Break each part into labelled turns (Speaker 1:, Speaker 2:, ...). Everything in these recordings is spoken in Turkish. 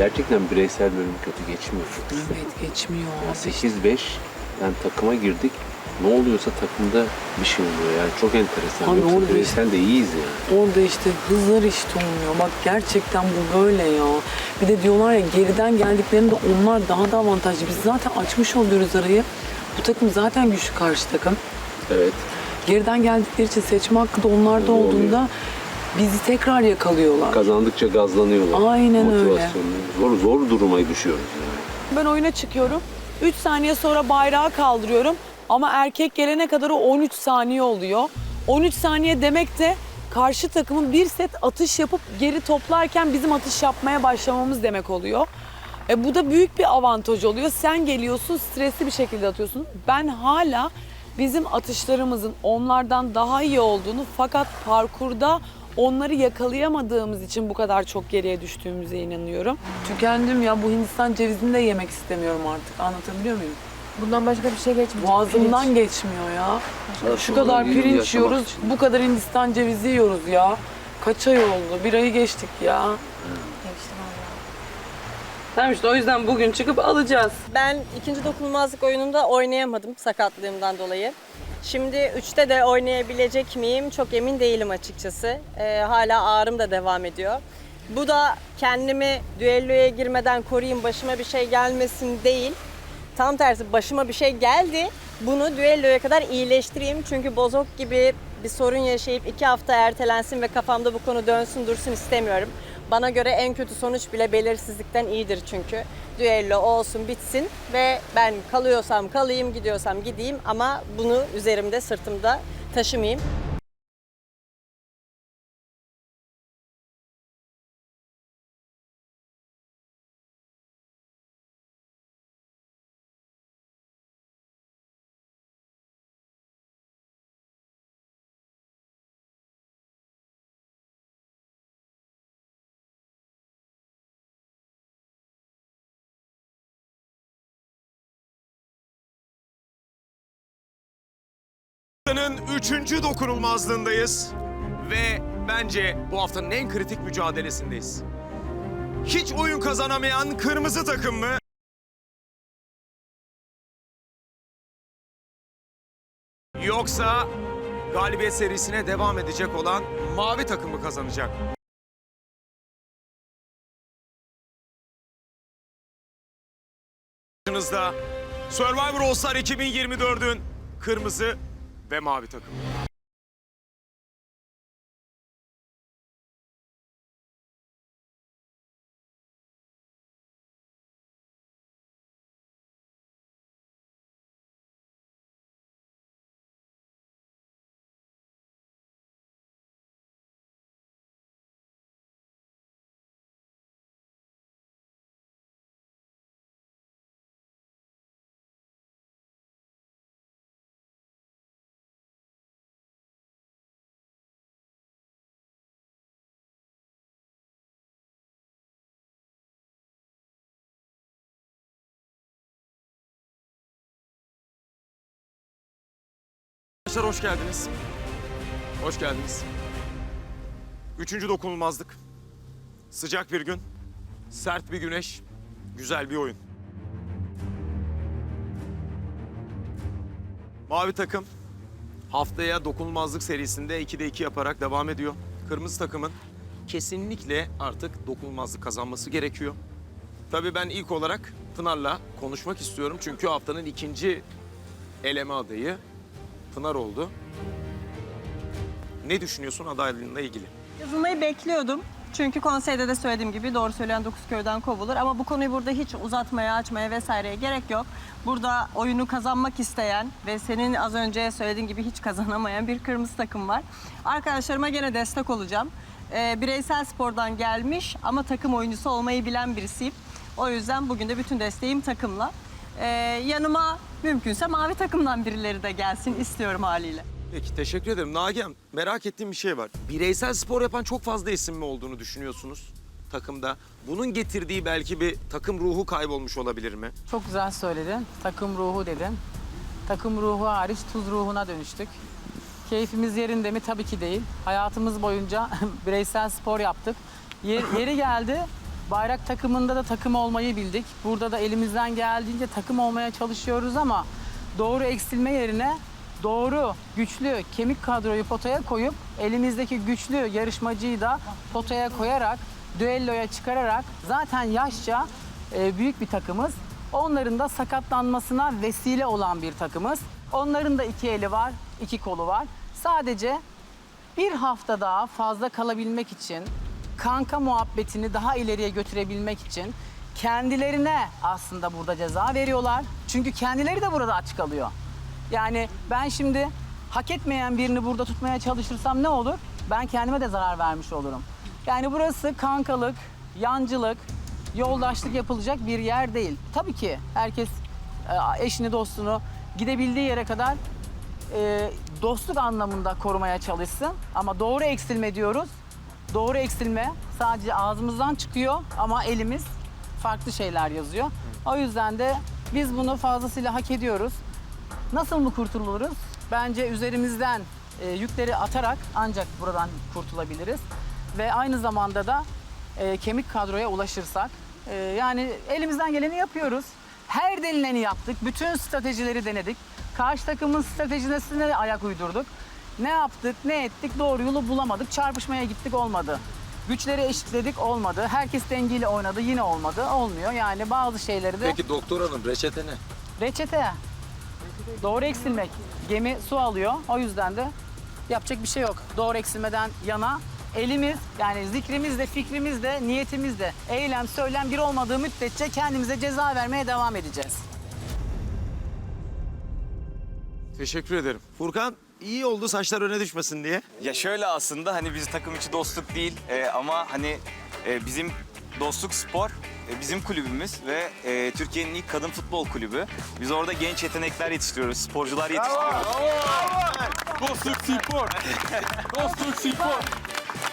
Speaker 1: gerçekten bireysel bölüm kötü geçmiyor.
Speaker 2: Evet geçmiyor abi.
Speaker 1: 8-5 yani takıma girdik. Ne oluyorsa takımda bir şey oluyor yani çok enteresan.
Speaker 2: Abi
Speaker 1: Yoksa bireysel de iyiyiz yani.
Speaker 2: Orada işte hızlar işte olmuyor. Bak gerçekten bu böyle ya. Bir de diyorlar ya geriden geldiklerinde onlar daha da avantajlı. Biz zaten açmış oluyoruz arayı. Bu takım zaten güçlü karşı takım.
Speaker 1: Evet.
Speaker 2: Geriden geldikleri için seçme hakkı da onlarda
Speaker 1: Oluyor.
Speaker 2: Bizi tekrar yakalıyorlar.
Speaker 1: Kazandıkça gazlanıyorlar.
Speaker 2: Aynen öyle.
Speaker 1: Motivasyonlu. Zor, zor duruma düşüyoruz yani.
Speaker 3: Ben oyuna çıkıyorum. 3 saniye sonra bayrağı kaldırıyorum. Ama erkek gelene kadar o 13 saniye oluyor. 13 saniye demek de karşı takımın bir set atış yapıp geri toplarken bizim atış yapmaya başlamamız demek oluyor. E, bu da büyük bir avantaj oluyor. Sen geliyorsun stresli bir şekilde atıyorsun. Ben hala bizim atışlarımızın onlardan daha iyi olduğunu fakat parkurda onları yakalayamadığımız için bu kadar çok geriye düştüğümüze inanıyorum.
Speaker 2: Tükendim ya bu Hindistan cevizini de yemek istemiyorum artık. Anlatabiliyor muyum?
Speaker 4: Bundan başka bir şey geçmeyecek.
Speaker 2: Boğazımdan
Speaker 4: Pirinç.
Speaker 2: geçmiyor ya. Şu
Speaker 1: Sonra
Speaker 2: kadar pirinç yiyoruz,
Speaker 1: için.
Speaker 2: bu kadar Hindistan cevizi yiyoruz ya. Kaç ay oldu? Bir ayı geçtik ya.
Speaker 5: Tamam işte o yüzden bugün çıkıp alacağız.
Speaker 6: Ben ikinci dokunulmazlık oyununda oynayamadım sakatlığımdan dolayı. Şimdi üçte de oynayabilecek miyim çok emin değilim açıkçası. Ee, hala ağrım da devam ediyor. Bu da kendimi düelloya girmeden koruyayım başıma bir şey gelmesin değil. Tam tersi başıma bir şey geldi. Bunu düelloya kadar iyileştireyim. Çünkü bozok gibi bir sorun yaşayıp iki hafta ertelensin ve kafamda bu konu dönsün dursun istemiyorum. Bana göre en kötü sonuç bile belirsizlikten iyidir çünkü. Düello olsun bitsin ve ben kalıyorsam kalayım, gidiyorsam gideyim ama bunu üzerimde, sırtımda taşımayayım.
Speaker 7: Haftanın üçüncü dokunulmazlığındayız ve bence bu haftanın en kritik mücadelesindeyiz. Hiç oyun kazanamayan kırmızı takım mı? Yoksa galibiyet serisine devam edecek olan mavi takım mı kazanacak? Karşınızda Survivor All Star 2024'ün kırmızı ve mavi takım. Arkadaşlar hoş geldiniz. Hoş geldiniz. Üçüncü dokunulmazlık. Sıcak bir gün, sert bir güneş, güzel bir oyun. Mavi takım haftaya dokunulmazlık serisinde 2'de 2 yaparak devam ediyor. Kırmızı takımın kesinlikle artık dokunulmazlık kazanması gerekiyor. Tabii ben ilk olarak Pınar'la konuşmak istiyorum. Çünkü haftanın ikinci eleme adayı Pınar oldu. Ne düşünüyorsun adaylığınla ilgili?
Speaker 6: Yazılmayı bekliyordum. Çünkü konseyde de söylediğim gibi doğru söyleyen dokuz köyden kovulur. Ama bu konuyu burada hiç uzatmaya, açmaya vesaireye gerek yok. Burada oyunu kazanmak isteyen ve senin az önce söylediğin gibi hiç kazanamayan bir kırmızı takım var. Arkadaşlarıma gene destek olacağım. Ee, bireysel spordan gelmiş ama takım oyuncusu olmayı bilen birisiyim. O yüzden bugün de bütün desteğim takımla. Ee, yanıma mümkünse mavi takımdan birileri de gelsin istiyorum haliyle.
Speaker 7: Peki teşekkür ederim. Nagihan merak ettiğim bir şey var. Bireysel spor yapan çok fazla isim mi olduğunu düşünüyorsunuz takımda? Bunun getirdiği belki bir takım ruhu kaybolmuş olabilir mi?
Speaker 8: Çok güzel söyledin. Takım ruhu dedin. Takım ruhu hariç tuz ruhuna dönüştük. Keyfimiz yerinde mi? Tabii ki değil. Hayatımız boyunca bireysel spor yaptık. Yer- yeri geldi Bayrak takımında da takım olmayı bildik. Burada da elimizden geldiğince takım olmaya çalışıyoruz ama doğru eksilme yerine doğru, güçlü, kemik kadroyu potaya koyup elimizdeki güçlü yarışmacıyı da potaya koyarak, düelloya çıkararak zaten yaşça e, büyük bir takımız. Onların da sakatlanmasına vesile olan bir takımız. Onların da iki eli var, iki kolu var. Sadece bir hafta daha fazla kalabilmek için, kanka muhabbetini daha ileriye götürebilmek için kendilerine aslında burada ceza veriyorlar. Çünkü kendileri de burada aç kalıyor. Yani ben şimdi hak etmeyen birini burada tutmaya çalışırsam ne olur? Ben kendime de zarar vermiş olurum. Yani burası kankalık, yancılık, yoldaşlık yapılacak bir yer değil. Tabii ki herkes e, eşini, dostunu gidebildiği yere kadar e, dostluk anlamında korumaya çalışsın. Ama doğru eksilme diyoruz. Doğru eksilme sadece ağzımızdan çıkıyor ama elimiz farklı şeyler yazıyor. O yüzden de biz bunu fazlasıyla hak ediyoruz. Nasıl mı kurtuluruz? Bence üzerimizden e, yükleri atarak ancak buradan kurtulabiliriz. Ve aynı zamanda da e, kemik kadroya ulaşırsak. e, yani elimizden geleni yapıyoruz. Her denileni yaptık. Bütün stratejileri denedik. Karşı takımın stratejisine ayak uydurduk. Ne yaptık, ne ettik doğru yolu bulamadık. Çarpışmaya gittik olmadı. Güçleri eşitledik olmadı. Herkes dengeli oynadı yine olmadı. Olmuyor yani bazı şeyleri de...
Speaker 7: Peki doktor hanım reçete ne?
Speaker 8: Reçete. Doğru eksilmek. Gemi su alıyor. O yüzden de yapacak bir şey yok. Doğru eksilmeden yana elimiz yani zikrimiz de fikrimiz de niyetimiz de eylem söylem bir olmadığı müddetçe kendimize ceza vermeye devam edeceğiz.
Speaker 7: Teşekkür ederim. Furkan iyi oldu saçlar öne düşmesin diye.
Speaker 9: Ya şöyle aslında hani biz takım içi dostluk değil e, ama hani e, bizim dostluk spor e, bizim kulübümüz ve e, Türkiye'nin ilk kadın futbol kulübü. Biz orada genç yetenekler yetiştiriyoruz, sporcular yetiştiriyoruz.
Speaker 10: Dostluk spor. Dostluk spor.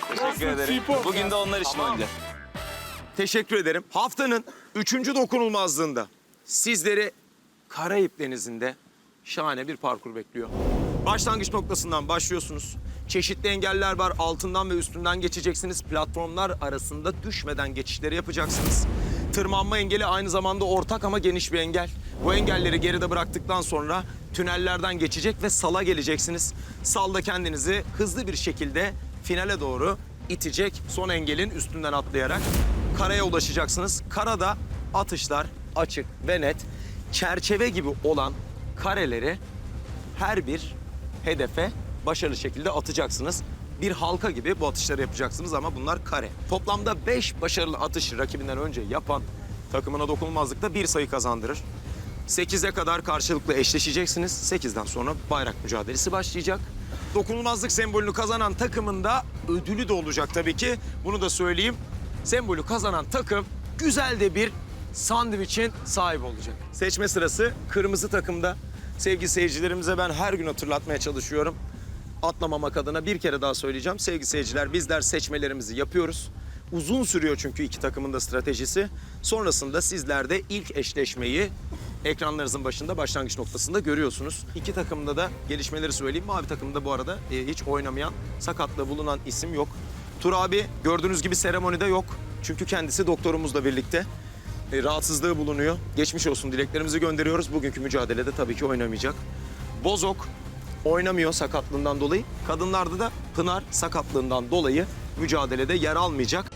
Speaker 9: Teşekkür ederim. Bugün de onlar için oynayacağız.
Speaker 7: Teşekkür ederim. Haftanın üçüncü dokunulmazlığında sizleri Karayip Denizi'nde şahane bir parkur bekliyor. Başlangıç noktasından başlıyorsunuz. Çeşitli engeller var. Altından ve üstünden geçeceksiniz. Platformlar arasında düşmeden geçişleri yapacaksınız. Tırmanma engeli aynı zamanda ortak ama geniş bir engel. Bu engelleri geride bıraktıktan sonra tünellerden geçecek ve sala geleceksiniz. Salda kendinizi hızlı bir şekilde finale doğru itecek son engelin üstünden atlayarak karaya ulaşacaksınız. Karada atışlar açık ve net. Çerçeve gibi olan kareleri her bir hedefe başarılı şekilde atacaksınız. Bir halka gibi bu atışları yapacaksınız ama bunlar kare. Toplamda 5 başarılı atış rakibinden önce yapan takımına dokunulmazlıkta bir sayı kazandırır. 8'e kadar karşılıklı eşleşeceksiniz. 8'den sonra bayrak mücadelesi başlayacak. Dokunulmazlık sembolünü kazanan takımın da ödülü de olacak tabii ki. Bunu da söyleyeyim. Sembolü kazanan takım güzel de bir sandviçin sahibi olacak. Seçme sırası kırmızı takımda. Sevgili seyircilerimize ben her gün hatırlatmaya çalışıyorum. Atlamamak adına bir kere daha söyleyeceğim. Sevgili seyirciler bizler seçmelerimizi yapıyoruz. Uzun sürüyor çünkü iki takımın da stratejisi. Sonrasında sizler de ilk eşleşmeyi ekranlarınızın başında başlangıç noktasında görüyorsunuz. İki takımda da gelişmeleri söyleyeyim. Mavi takımda bu arada e, hiç oynamayan, sakatlığı bulunan isim yok. Tur abi gördüğünüz gibi seremonide yok. Çünkü kendisi doktorumuzla birlikte e, rahatsızlığı bulunuyor. Geçmiş olsun dileklerimizi gönderiyoruz. Bugünkü mücadelede tabii ki oynamayacak. Bozok oynamıyor sakatlığından dolayı. Kadınlarda da Pınar sakatlığından dolayı mücadelede yer almayacak.